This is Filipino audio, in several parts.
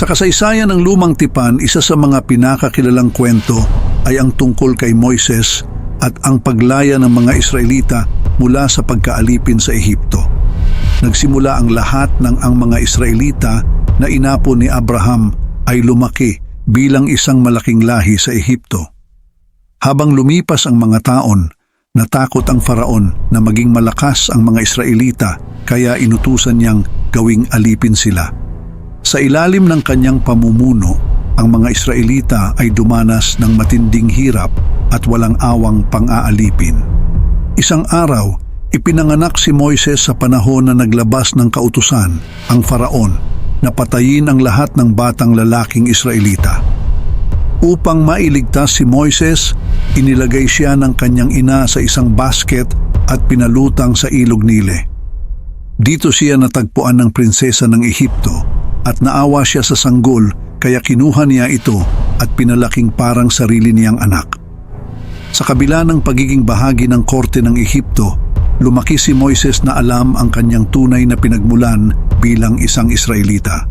Sa kasaysayan ng lumang tipan, isa sa mga pinakakilalang kwento ay ang tungkol kay Moises at ang paglaya ng mga Israelita mula sa pagkaalipin sa Ehipto. Nagsimula ang lahat ng ang mga Israelita na inapo ni Abraham ay lumaki bilang isang malaking lahi sa Ehipto. Habang lumipas ang mga taon, natakot ang faraon na maging malakas ang mga Israelita kaya inutusan niyang gawing alipin sila. Sa ilalim ng kanyang pamumuno, ang mga Israelita ay dumanas ng matinding hirap at walang awang pang-aalipin. Isang araw, ipinanganak si Moises sa panahon na naglabas ng kautusan, ang faraon, na patayin ang lahat ng batang lalaking Israelita. Upang mailigtas si Moises, inilagay siya ng kanyang ina sa isang basket at pinalutang sa ilog Nile. Dito siya natagpuan ng prinsesa ng Ehipto at naawa siya sa sanggol kaya kinuha niya ito at pinalaking parang sarili niyang anak. Sa kabila ng pagiging bahagi ng korte ng Ehipto, lumaki si Moises na alam ang kanyang tunay na pinagmulan bilang isang Israelita.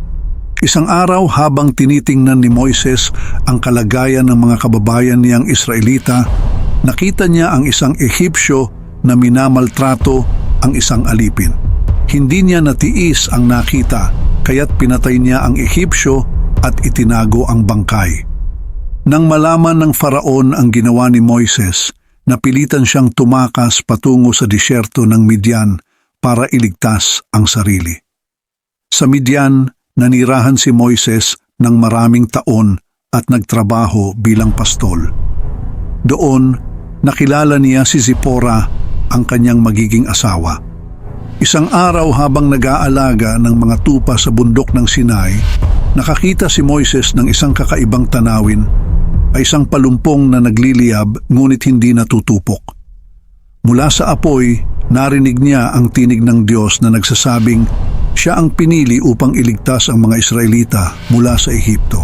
Isang araw habang tinitingnan ni Moises ang kalagayan ng mga kababayan niyang Israelita, nakita niya ang isang Ehipsyo na minamaltrato ang isang alipin. Hindi niya natiis ang nakita kaya't pinatay niya ang Ehipsyo at itinago ang bangkay. Nang malaman ng faraon ang ginawa ni Moises, napilitan siyang tumakas patungo sa disyerto ng Midian para iligtas ang sarili. Sa Midian, nanirahan si Moises ng maraming taon at nagtrabaho bilang pastol. Doon, nakilala niya si Zipporah, ang kanyang magiging asawa. Isang araw habang nag-aalaga ng mga tupa sa bundok ng Sinai, nakakita si Moises ng isang kakaibang tanawin ay isang palumpong na nagliliyab ngunit hindi natutupok. Mula sa apoy, narinig niya ang tinig ng Diyos na nagsasabing siya ang pinili upang iligtas ang mga Israelita mula sa Ehipto.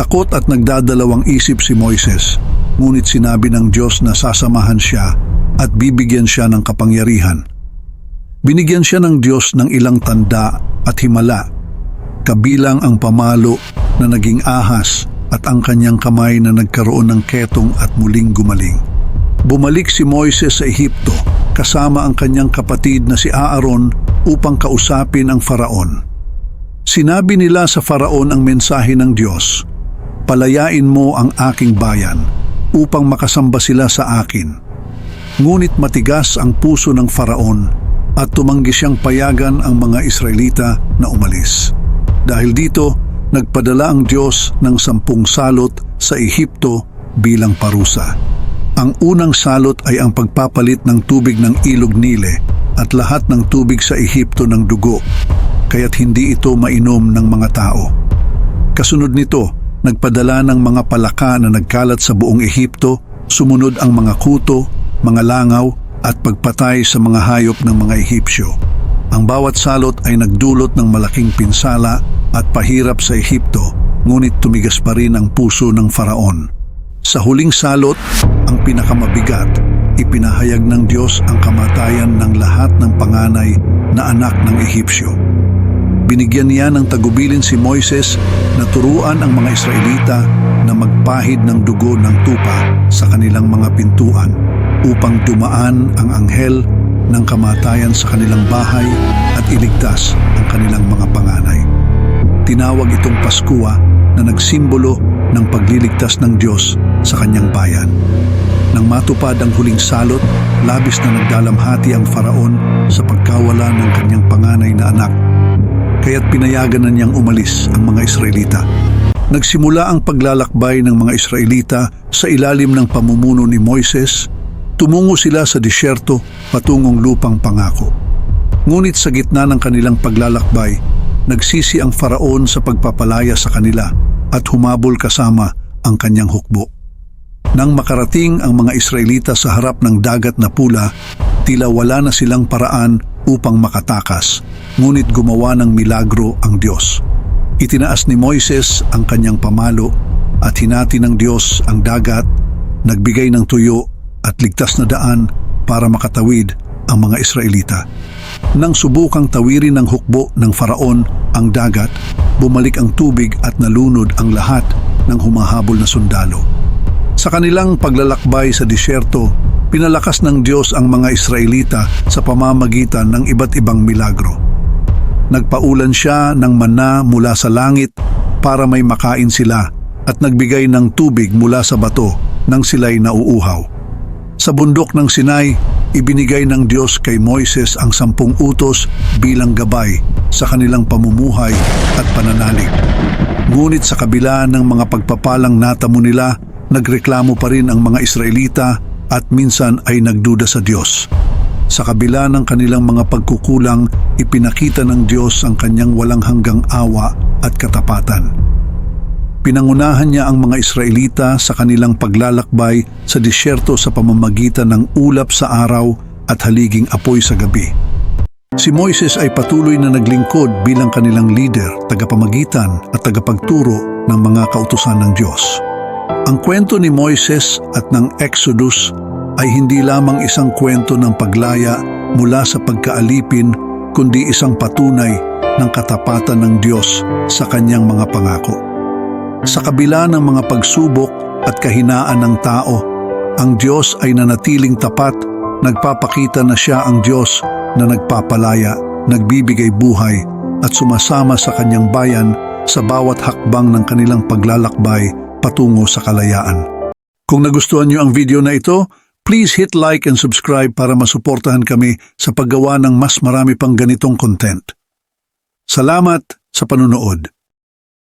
Takot at nagdadalawang isip si Moises, ngunit sinabi ng Diyos na sasamahan siya at bibigyan siya ng kapangyarihan. Binigyan siya ng Diyos ng ilang tanda at himala, kabilang ang pamalo na naging ahas at ang kanyang kamay na nagkaroon ng ketong at muling gumaling. Bumalik si Moises sa Ehipto kasama ang kanyang kapatid na si Aaron upang kausapin ang faraon. Sinabi nila sa faraon ang mensahe ng Diyos, Palayain mo ang aking bayan upang makasamba sila sa akin. Ngunit matigas ang puso ng faraon at tumanggi siyang payagan ang mga Israelita na umalis. Dahil dito, nagpadala ang Diyos ng sampung salot sa Ehipto bilang parusa. Ang unang salot ay ang pagpapalit ng tubig ng ilog Nile at lahat ng tubig sa Ehipto ng dugo, kaya't hindi ito mainom ng mga tao. Kasunod nito, nagpadala ng mga palaka na nagkalat sa buong Ehipto, sumunod ang mga kuto, mga langaw at pagpatay sa mga hayop ng mga Ehipsyo. Ang bawat salot ay nagdulot ng malaking pinsala at pahirap sa Ehipto, ngunit tumigas pa rin ang puso ng faraon. Sa huling salot, ang pinakamabigat, ipinahayag ng Diyos ang kamatayan ng lahat ng panganay na anak ng Ehipsyo. Binigyan niya ng tagubilin si Moises na turuan ang mga Israelita na magpahid ng dugo ng tupa sa kanilang mga pintuan upang dumaan ang anghel ng kamatayan sa kanilang bahay at iligtas ang kanilang mga panganay. Tinawag itong Paskua na nagsimbolo ng pagliligtas ng Diyos sa kanyang bayan. Nang matupad ang huling salot, labis na nagdalamhati ang faraon sa pagkawala ng kanyang panganay na anak kaya't pinayagan na niyang umalis ang mga Israelita. Nagsimula ang paglalakbay ng mga Israelita sa ilalim ng pamumuno ni Moises. Tumungo sila sa disyerto patungong lupang pangako. Ngunit sa gitna ng kanilang paglalakbay, nagsisi ang faraon sa pagpapalaya sa kanila at humabol kasama ang kanyang hukbo. Nang makarating ang mga Israelita sa harap ng dagat na pula, tila wala na silang paraan upang makatakas, ngunit gumawa ng milagro ang Diyos. Itinaas ni Moises ang kanyang pamalo at hinati ng Diyos ang dagat, nagbigay ng tuyo at ligtas na daan para makatawid ang mga Israelita. Nang subukang tawirin ng hukbo ng faraon ang dagat, bumalik ang tubig at nalunod ang lahat ng humahabol na sundalo. Sa kanilang paglalakbay sa disyerto, pinalakas ng Diyos ang mga Israelita sa pamamagitan ng iba't ibang milagro. Nagpaulan siya ng mana mula sa langit para may makain sila at nagbigay ng tubig mula sa bato nang sila'y nauuhaw. Sa bundok ng Sinai, ibinigay ng Diyos kay Moises ang sampung utos bilang gabay sa kanilang pamumuhay at pananalig. Ngunit sa kabila ng mga pagpapalang natamo nila, nagreklamo pa rin ang mga Israelita at minsan ay nagduda sa Diyos. Sa kabila ng kanilang mga pagkukulang, ipinakita ng Diyos ang kanyang walang hanggang awa at katapatan. Pinangunahan niya ang mga Israelita sa kanilang paglalakbay sa disyerto sa pamamagitan ng ulap sa araw at haliging apoy sa gabi. Si Moises ay patuloy na naglingkod bilang kanilang leader, tagapamagitan at tagapagturo ng mga kautusan ng Diyos. Ang kwento ni Moises at ng Exodus ay hindi lamang isang kwento ng paglaya mula sa pagkaalipin kundi isang patunay ng katapatan ng Diyos sa kanyang mga pangako. Sa kabila ng mga pagsubok at kahinaan ng tao, ang Diyos ay nanatiling tapat, nagpapakita na siya ang Diyos na nagpapalaya, nagbibigay buhay at sumasama sa kanyang bayan sa bawat hakbang ng kanilang paglalakbay patungo sa kalayaan. Kung nagustuhan niyo ang video na ito, please hit like and subscribe para masuportahan kami sa paggawa ng mas marami pang ganitong content. Salamat sa panunood.